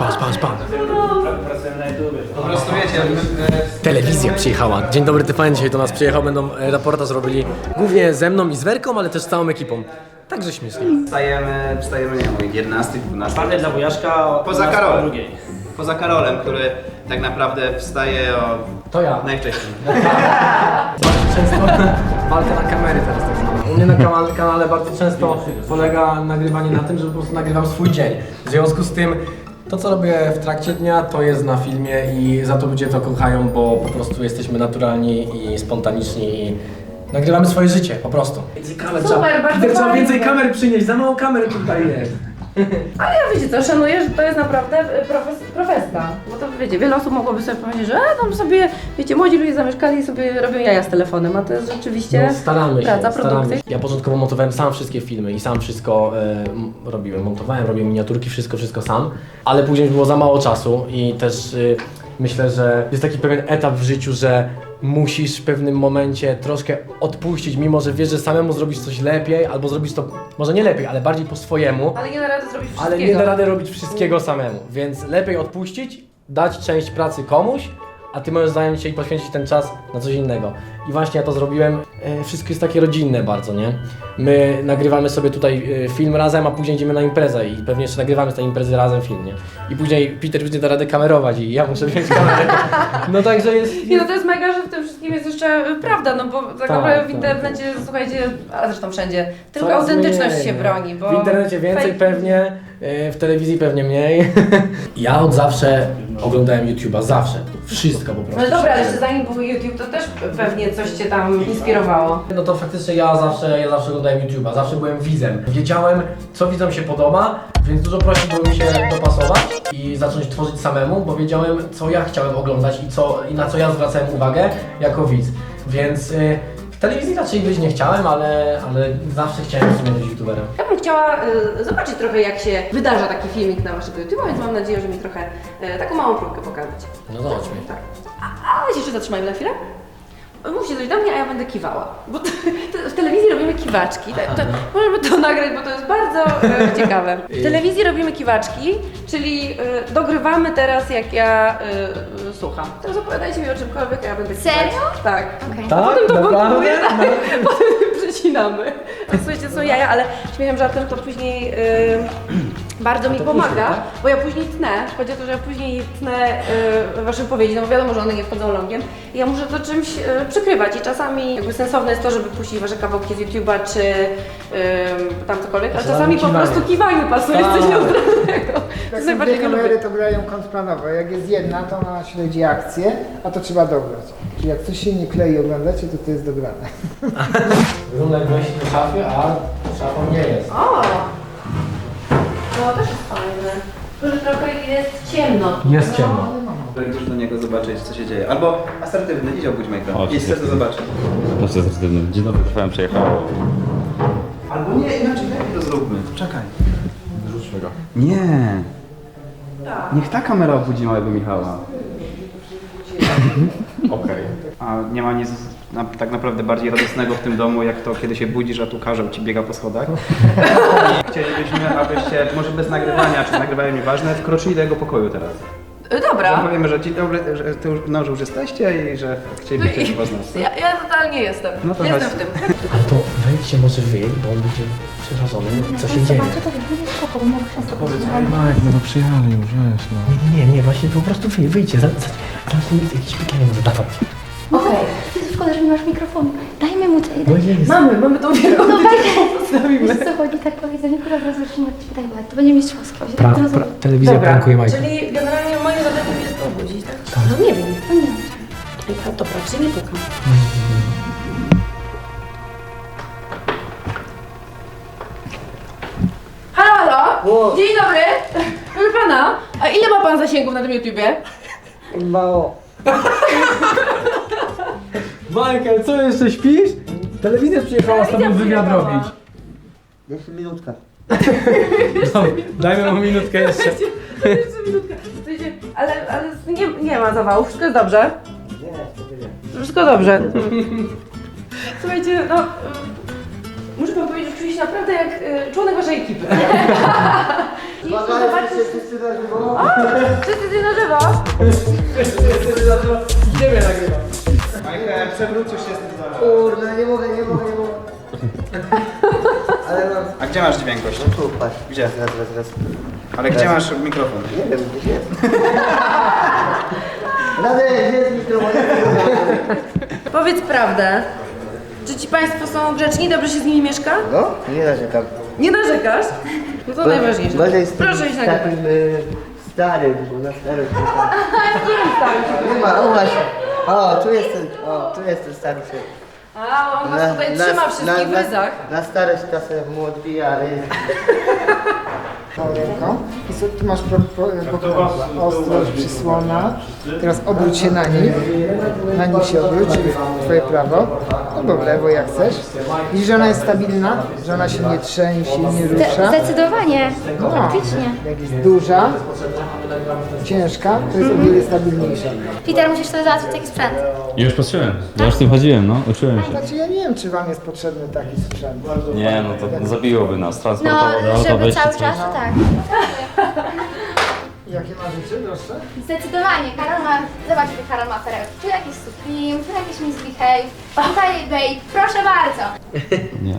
patrz, patrz, patrz. Po prostu wiecie, Telewizja przyjechała. Dzień dobry TVN dzisiaj do nas przyjechał, będą e, reportaż robili głównie ze mną i z Werką, ale też z całą ekipą. Także śmiesznie. wstajemy, wstajemy, nie wiem, 11, 12. Czwartek dla wujaszka o Poza 12 Karolem. drugiej. Poza Karolem, który tak naprawdę wstaje o To ja. najwcześniej. Często walka na kamery teraz tak zwana. U mnie na kanale, kanale bardzo często polega nagrywanie na tym, że po prostu nagrywam swój dzień. W związku z tym to co robię w trakcie dnia to jest na filmie i za to ludzie to kochają, bo po prostu jesteśmy naturalni i spontaniczni i nagrywamy swoje życie po prostu. Więcej kamer Super, trzeba, bardzo Peter, trzeba fajnie. więcej kamer przynieść, za mało kamer tutaj jest. Ale ja wiecie co, szanuję, że to jest naprawdę e, profes, profeska. Bo to wiecie, wiele osób mogłoby sobie powiedzieć, że e, tam sobie, wiecie, młodzi ludzie zamieszkali i sobie robią jaja z telefonem, a to jest rzeczywiście No, staramy się, praca, staramy produkty. się. Ja początkowo montowałem sam wszystkie filmy i sam wszystko e, robiłem. Montowałem, robiłem miniaturki, wszystko, wszystko sam. Ale później było za mało czasu i też y, myślę, że jest taki pewien etap w życiu, że musisz w pewnym momencie troszkę odpuścić, mimo że wiesz, że samemu zrobisz coś lepiej, albo zrobisz to może nie lepiej, ale bardziej po swojemu. Ale nie da rady zrobić wszystkiego. Ale nie da rady robić wszystkiego samemu, więc lepiej odpuścić, dać część pracy komuś, a ty możesz zająć się i poświęcić ten czas na coś innego. I właśnie ja to zrobiłem. E, Wszystko jest takie rodzinne bardzo, nie? My nagrywamy sobie tutaj e, film razem, a później idziemy na imprezę i pewnie jeszcze nagrywamy z tej imprezy razem film, nie? I później Peter już nie da rady kamerować i ja muszę wziąć kamerę. No także jest... Nie, no to jest mega, że w tym wszystkim jest jeszcze e, prawda, no bo tak, Tak, naprawdę w tak, internecie, słuchajcie, a zresztą wszędzie, tylko Coraz autentyczność mniej, się broni, bo... W internecie więcej pewnie, w telewizji pewnie mniej. Ja od zawsze oglądałem YouTube'a, zawsze. Wszystko po prostu. No dobra, ale jeszcze zanim był YouTube, to też pewnie coś Cię tam inspirowało. No to faktycznie ja zawsze, ja zawsze oglądałem YouTube'a, zawsze byłem widzem. Wiedziałem, co widzom się podoba, więc dużo prościej było mi się dopasować i zacząć tworzyć samemu, bo wiedziałem, co ja chciałem oglądać i, co, i na co ja zwracałem uwagę jako widz. Więc y, w telewizji raczej być nie chciałem, ale, ale zawsze chciałem w sumie być YouTuberem. Ja bym chciała y, zobaczyć trochę, jak się wydarza taki filmik na Waszego YouTube'a, więc mam nadzieję, że mi trochę y, taką małą próbkę pokażecie. No zobaczmy. Tak. A, ale się jeszcze zatrzymajmy na chwilę. Mówcie coś do mnie, a ja będę kiwała. Bo to, to w telewizji robimy kiwaczki. To, to, możemy to nagrać, bo to jest bardzo e, ciekawe. W telewizji robimy kiwaczki, czyli e, dogrywamy teraz, jak ja e, e, słucham. Teraz opowiadajcie mi o czymkolwiek, a ja będę kiwać. Serio? Tak. Tak? Potem to Naprawdę? montuję, tak. Potem przecinamy. Słuchajcie, to są jaja, ale śmiechem żartem to później y, bardzo mi to pomaga, później, tak? bo ja później tnę. Chodzi o to, że ja później tnę y, wasze wypowiedzi, no bo wiadomo, że one nie wchodzą longiem. I ja muszę to czymś y, przykrywać i czasami jakby sensowne jest to, żeby puścić wasze kawałki z YouTube'a czy y, tam cokolwiek, a Czasami czasami po kiwanie. prostu kiwanie pasuje, Tak. coś neutralnego. To Jak są dwie kamery, to grają kontrplanowo. Jak jest jedna, to ona śledzi akcję, a to trzeba dograć. Czyli jak coś się nie klei i oglądacie, to to jest dograne. Runek nosi do szafy, a szafą nie jest. O! No też jest fajne. Tylko, że trochę jest ciemno. Jest ciemno. Już do niego zobaczyć, co się dzieje. Albo asertywny, idź obudź Majka. O, Jeśli chcesz to zobaczyć. Proszę z Dzień dobry, trwałem przejechał. Albo nie, inaczej lepiej to zróbmy. Czekaj. Rzućmy go. Nie. Tak. Niech ta kamera obudzi małego Michała. Okej. A nie ma nic na, tak naprawdę bardziej radosnego w tym domu, jak to, kiedy się budzisz, a tu karzeł ci biega po schodach. I chcielibyśmy, abyście, może bez nagrywania, czy nagrywają nieważne, wkroczyli do jego pokoju teraz. Y, Dobra. Że powiemy, że ci dobry, że, ty już, no, że już jesteście i że chcielibyście się poznać. Ja, ja totalnie jestem. No to jestem chodź. w tym. To wejdźcie może wy, bo on będzie przerażony, co się dzieje. Zobaczę, to będzie spoko, bo mogę wszystko powiedzieć. Mike, no to przyjechali już, weź no. Nie, nie, nie, właśnie po prostu wy, wyjdźcie, za, za, zacznij jakieś pytania mu zadawać. Okej. Szkoda, że nie masz mikrofonu. Dajmy mu coś. No jest. Mamy, mamy tą wielką No. Zostawimy. Wiesz co chodzi, tak powiedzenie, która od razu zaczyna ci pytać, to będzie mistrzowskie. Pra, pra, telewizja prankuje Majka. czyli generalnie moje zadanie jest obudzić, tak? No nie wiem. No nie. To, to prawdziwie nie pukam. Halo, halo! Dzień dobry! Proszę pana, a ile ma pan zasięgów na tym YouTubie? Mało. Michael, co jeszcze śpisz? Telewizja przyjechała z tobą Telewizja wywiad przyjechała. robić. Jeszcze minutka. No, dajmy mu minutkę jeszcze. Jeszcze minutkę. Słuchajcie, Ale, ale nie, nie ma zawału, wszystko jest dobrze? Nie, spokojnie. Wszystko dobrze. Słuchajcie, no... Muszę wam powiedzieć, że czuję się naprawdę jak y, członek waszej ekipy. I wszyscy na żywo? Wszyscy ty na żywo? Idziemy nagrywać. Michael, przewrócisz się z tym zaraz. Kurde, nie mogę, nie mogę, nie mogę. Ale mam... A gdzie masz dźwięk gościu? Tu, patrz. Gdzie? Raz, raz, raz. Ale gdzie masz mikrofon? Nie wiem, gdzieś jest. Radek, gdzie jest mikrofon? Powiedz prawdę. Czy ci państwo są grzeczni? Dobrze się z nimi mieszka? No, nie narzekam. Nie narzekasz? No to najważniejsze. Gorzej z tym Proszę iść na górę. takim y, starym, bo na jest tam. Nie ma, o właśnie. O, tu jest ten, o, tu jest ten stary się. A, on was tutaj trzyma wszystkich w ryzach. Na, na starość czasem mu odbija, ale... Ręką i so, tu masz pro, pro, pro, ostrość, przysłona. Teraz obróć się na nich. Na nich się obróć, czyli w twoje prawo. Albo w lewo, jak chcesz. Widzisz, że ona jest stabilna? Że ona się nie trzęsie, nie rusza? Zdecydowanie. No. Faktycznie. Jak jest duża, ciężka, to jest o wiele stabilniejsza. Peter, musisz sobie załatwić taki sprzęt. Już patrzyłem. Ja już tym chodziłem, no. Uczyłem się. Znaczy ja nie wiem, czy wam jest potrzebny taki sprzęt. Nie, no to zabiłoby nas. No, Transportowo żeby cały czas, to tak. Jakie ma życie, proszę? Zdecydowanie. Karol ma, zobacz, jaki Karol ma perełki. Tu jakiś Supreme, tu jakiś Miss Behave, tutaj Babe. Proszę bardzo. Nie.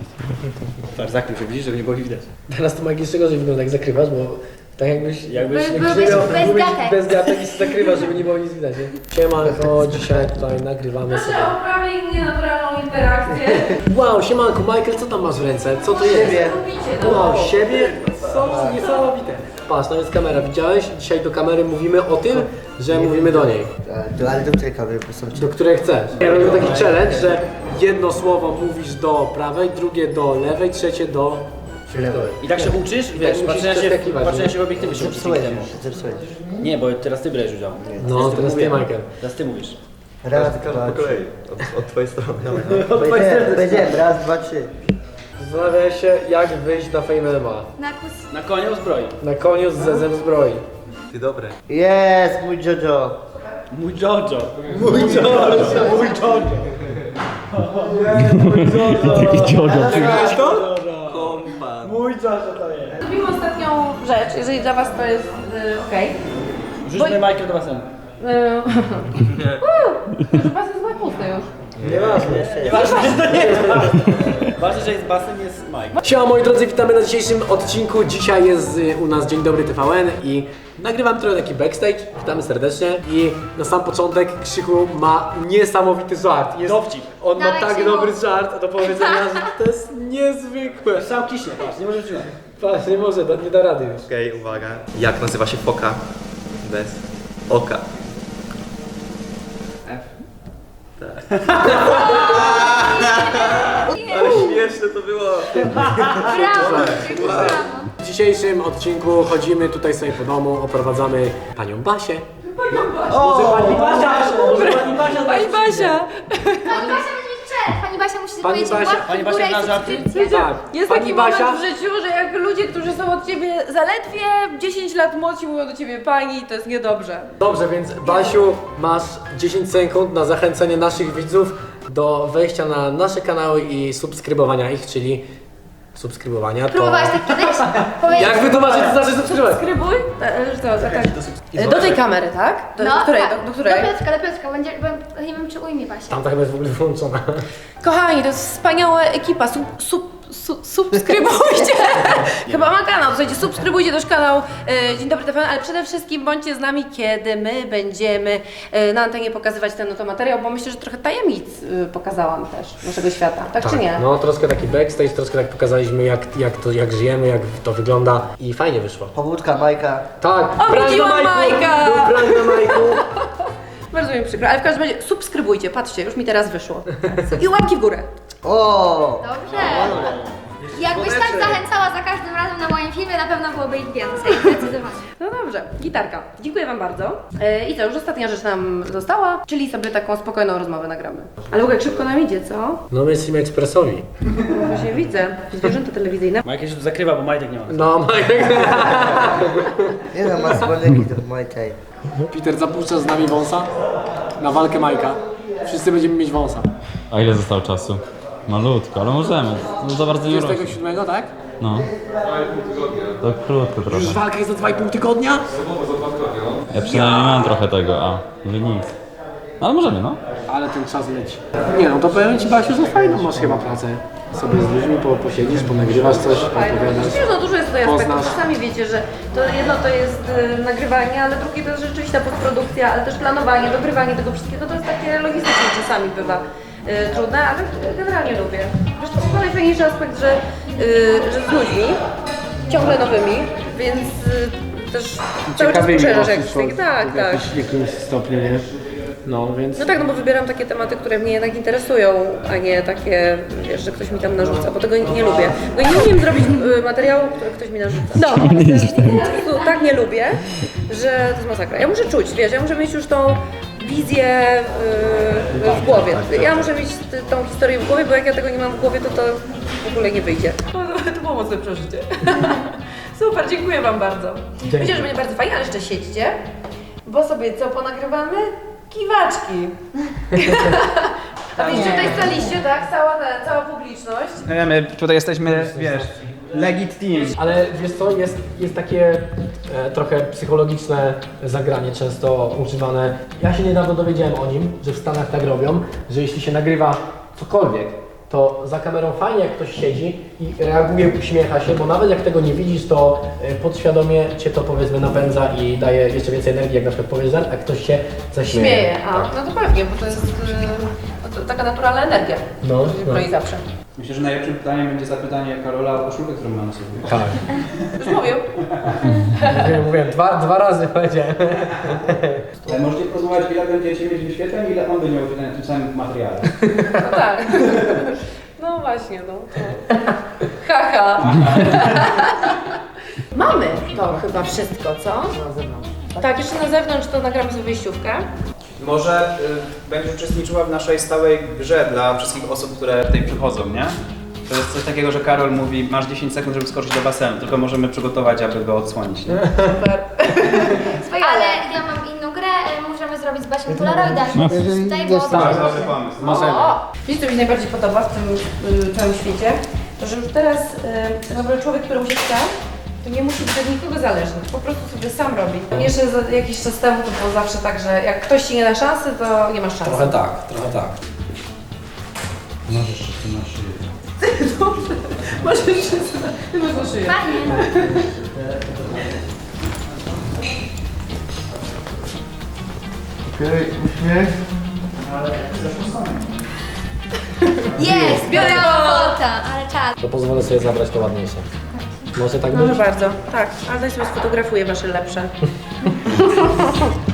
Patrz, zakrył się, widzisz, żeby nie było widać. Teraz to magicznie gorzej wygląda, jak zakrywasz, bo tak jakbyś, jakbyś, By- jakbyś byłbyś bez byłbyś gatek. bez gatek i się zakrywasz, żeby nie było nic widać, nie? Siemanko, dzisiaj tutaj nagrywamy sobie. Proszę o prawie nienaturalną interakcję. Wow, siemanko, Michael, co tam masz w ręce? Co to jest? No. Wow, siebie? Są niesamowite. Patrz, to jest kamera, widziałeś? Dzisiaj do kamery mówimy o tym, że mówimy do niej. To, ale do której kamery, bo są Do której chcesz. Ja robię taki challenge, że jedno słowo mówisz do prawej, drugie do lewej, trzecie do. I tak się uczysz, wiesz, musisz patrzenia się, przeskakiwać, patrzenia nie? się w obiektywy się uczysz Zepsułeś temu. już, zepsułeś. Nie, bo teraz ty bierzesz udział. No, teraz ty, Michael. Teraz ty mówisz. Raz, dwa, trzy. Od, od twojej strony. Powiedziałem, powiedziałem, raz, dwa, trzy. Zastanawiam się, jak wyjść na Fame MMA. Na kus... Na koniu zbroi. Na koniu z zezem zbroi. Ty dobre. Jest, mój Jojo. Mój Jojo. Zrobimy ostatnią rzecz, jeżeli dla was to jest y, okej. Rzućmy Michael do basenu. Okay. Że basen jest chyba pusty już. Ważne, że jest basen, jest Mike. Siema moi drodzy, witamy na dzisiejszym odcinku. Dzisiaj jest y, u nas Dzień Dobry TVN i nagrywam trochę taki backstage. Witamy serdecznie i na sam początek Krzychu ma niesamowity żart. Jest, Dowcip. On ma Dawaj, tak Krzychu. dobry żart do powiedzenia, że to jest niezwykłe. Sam kiśnie, patrz, nie możesz wziąć. Patrz, nie może, da- nie da rady już. Okej, uwaga. Jak nazywa się foka bez oka? Ale śmieszne to było. Brawo, brawo. W dzisiejszym odcinku chodzimy tutaj sobie po domu, oprowadzamy panią Basię. Pani Basia! Może pani Basia Pani Basia! Pani Basia Pani Basia musi Pani powiedzieć Basia- pani Basia na żarty? Tak, Jest pani taki Basia. moment w życiu, że jak ludzie, którzy są od ciebie zaledwie 10 lat młodsi mówią do ciebie pani, to jest niedobrze. Dobrze, więc Basiu, masz 10 sekund na zachęcenie naszych widzów do wejścia na nasze kanały i subskrybowania ich, czyli subskrybowania to... Próbowałaś tak kiedyś? Powiedz. Jak wytłumaczyć, to znaczy subskrybować? Skrybuj? E, że to, tak, tak. Do tej kamery, tak? Do, do której? tak. Do, do której? Do Piotrka, do Piotrka. Będzie, bo, nie wiem, czy ujmie Basia. Tam ta chyba jest w ogóle wyłączona. Kochani, to jest wspaniała ekipa. Sub, sub, sub, subskrybujcie! Chyba ma kanał, słuchajcie, subskrybujcie też kanał e, Dzień Dobry TVN, ale przede wszystkim bądźcie z nami, kiedy my będziemy e, na antenie pokazywać ten oto materiał, bo myślę, że trochę tajemnic e, pokazałam też naszego świata, tak, czy nie? No, troszkę taki backstage, troszkę tak pokazaliśmy jak, jak, to, jak żyjemy, jak to wygląda i fajnie wyszło. Pobudka Majka. Tak, Obudziłam prank na Majku, Majka! Był prank na Majku. Bardzo mi przykro, ale w każdym razie subskrybujcie, patrzcie, już mi teraz wyszło. I łapki w górę. O! Dobrze. Jakbyś tak zachęcała za każdym razem na moim filmie, na pewno byłoby ich więcej. Zdecydowanie. No dobrze, gitarka. Dziękuję Wam bardzo. E, I co, już ostatnia rzecz nam została, czyli sobie taką spokojną rozmowę nagramy. Ale Łukek, szybko nam idzie, co? No, my jesteśmy ekspresowi. No Właśnie widzę. Zwierzęta telewizyjne. Michael się tu zakrywa, bo Majtek nie ma. No, Majek. Nie no, ma słoneki do Majkej. Peter zapuszcza z nami wąsa na walkę Majka. Wszyscy będziemy mieć wąsa. A ile zostało czasu? Malutko, ale możemy. No za bardzo nie rośnie. 27, tak? No. To krótko trochę. Walka jest za 2,5 tygodnia? Ja przynajmniej mam trochę tego, a wy nic. Ale możemy, no. Ale ten czas leci. Nie no, to powiem Ci Basiu, że fajną masz chyba pracę. Sobie z ludźmi po, posiedzisz, ponagrywasz coś, opowiadasz. Myślę, że no dużo jest tutaj Poznasz. aspektów. Sami wiecie, że to jedno to jest y, nagrywanie, ale drugie to jest rzeczywiście ta postprodukcja, ale też planowanie, dogrywanie tego wszystkiego. To jest takie logistyczne czasami bywa y, trudne, ale generalnie lubię. Zresztą to najfajniejszy aspekt, że, y, że z ludźmi, ciągle nowymi, więc y, też cały czas poszerzasz jakiś taki, tak, w tak. jakiś- jakimś stopniu, nie? No, więc... No tak, no bo wybieram takie tematy, które mnie jednak interesują, a nie takie, wiesz, że ktoś mi tam narzuca, bo tego nie lubię. No i nie umiem zrobić y, materiału, który ktoś mi narzuca. No, po prostu tak nie lubię, że to jest masakra. Ja muszę czuć, wiesz, ja muszę mieć już tą wizję y, w głowie. Ja muszę mieć t- tą historię w głowie, bo jak ja tego nie mam w głowie, to to w ogóle nie wyjdzie. To było mocne przeżycie. Super, dziękuję Wam bardzo. Myślę, że będzie bardzo fajnie, ale jeszcze siedźcie, bo sobie co ponagrywamy? Kiwaczki. A wiecie, tutaj staliście, tak? Cała, ta, cała publiczność. Nie, my tutaj jesteśmy, wiesz, legit team. Ale wiesz co, jest, jest takie e, trochę psychologiczne zagranie często używane. Ja się niedawno dowiedziałem o nim, że w Stanach tak robią, że jeśli się nagrywa cokolwiek, to za kamerą fajnie jak ktoś siedzi i reaguje, uśmiecha się, bo nawet jak tego nie widzisz, to e, podświadomie cię to powiedzmy napędza i daje jeszcze więcej energii, jak na przykład powiesz żart, a ktoś się zaśmieje. Śmieje, a no to pewnie, bo to jest yy, no to taka naturalna energia. No, No no. i zawsze. Myślę, że najlepszym pytaniem będzie zapytanie Karola o koszulkę, którą mamy sobie. Tak. Już mówił. Mówiłem, mówiłem, dwa, dwa razy powiedziałem. Ale możecie porozmawiać, ile będziecie mieć wyświetleń, ile on będzie miał wyświetleń w tym samym materiale. No tak. No właśnie, no. to- Haha. Mamy to chyba wszystko, co? Tak, jeszcze na zewnątrz to nagramy sobie wyjściówkę. Może y, będziesz uczestniczyła w naszej stałej grze dla wszystkich osób, które tutaj przychodzą, nie? To jest coś takiego, że Karol mówi, masz 10 sekund, żeby skoczyć do basenu, tylko możemy przygotować, aby go odsłonić. Nie? Super. Ale ja mam inną grę, e, możemy zrobić z Basią Polaroida. Jeżeli Tutaj, bo tam- Tak, dobry pomysł. Możemy. O! Wiesz, co mi się najbardziej podoba w tym y, całym świecie? To, że już teraz y, naprawdę człowiek, któremu się chce, to nie musi być od nikogo zależny. Po prostu sobie sam robi. Jeszcze za jakiś czas temu to było zawsze tak, że jak ktoś ci nie da szansy, to nie masz szansy. Trochę tak, trochę tak. Masz jeszcze ty masz na szyję. Fajnie. Okej, uśmiech. Jest, biorę fota, ale czas. To pozwolę sobie zabrać to ładniejsze. Może tak Proszę być? bardzo, tak, ale daj sobie sfotografuję wasze lepsze.